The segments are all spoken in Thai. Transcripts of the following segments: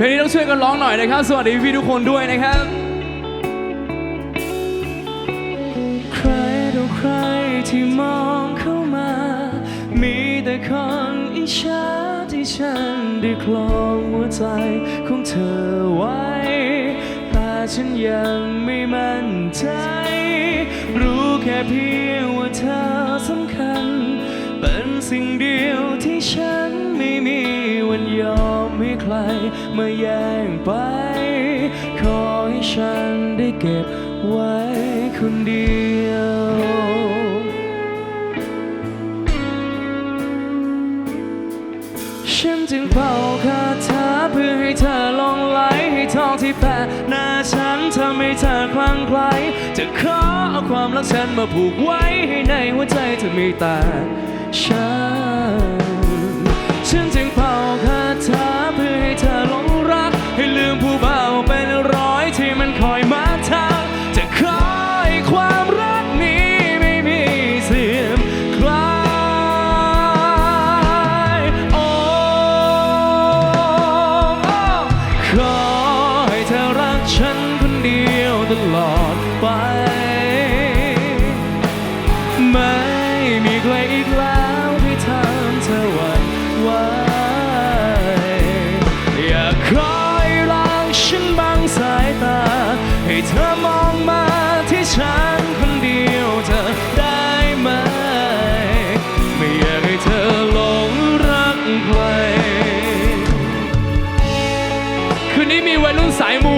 เพลงนี้ต้องช่วยกันร้องหน่อยนะครับ สวัสดีพี่ทุกคนด้วยนะครับ ใครต่อใครที่มองเข้ามา มีแต่คนอิจฉาที่ฉันได้คลองหัวใจของเธอไว้ แต่ฉันยังไม่มั่นใจ รู้แค่เพียงว่าเธอสำคัญ เป็นสิ่งเดียวที่ฉันไม่มีวันยอม ใครมาแย่งไป ขอให้ฉันได้เก็บไว้คนเดียวฉันจึงเป่าคาถาเพื่อให้เธอหลงไหลให้ทองที่แปะหน้าฉันทำให้เธอคลั่งไคล้จะขอเอาความรักฉันมาผูกไว้ให้ในหัวใจเธอมีแต่ฉันฉันจึง ตลอดไป ไม่มีใครอีกแล้วที่ทำเธอหวั่นไหวอยากคอยรักฉันบางสายตา ให้เธอมองมาที่ฉันคนเดียวเธอได้ไหม ไม่อยากให้เธอหลงรักใครคืนนี้มีวัยรุ่นสายมู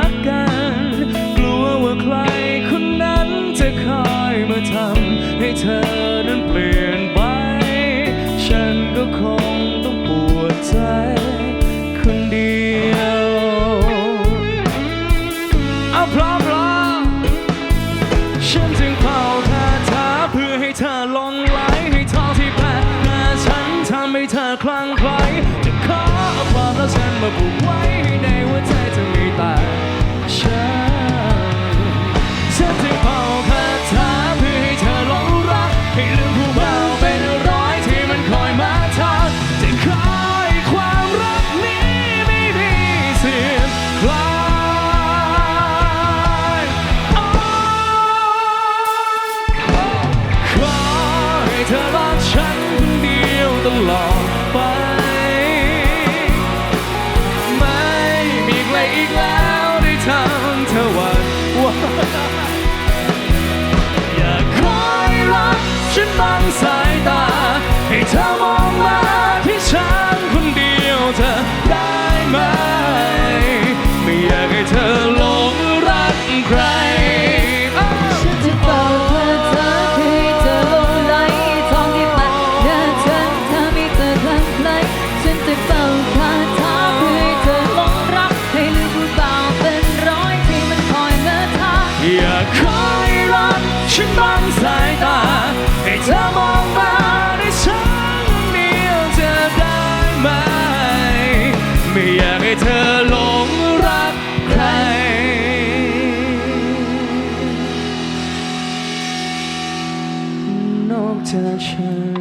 กำให้เธอคลั่งไคล้จะขอเอาความรักฉันมาผูกไว้ให้ในหัวใจจะมีแต่ฉัน ตลอดไป ไม่มีใครอีกแล้วได้ทำ นอฉัน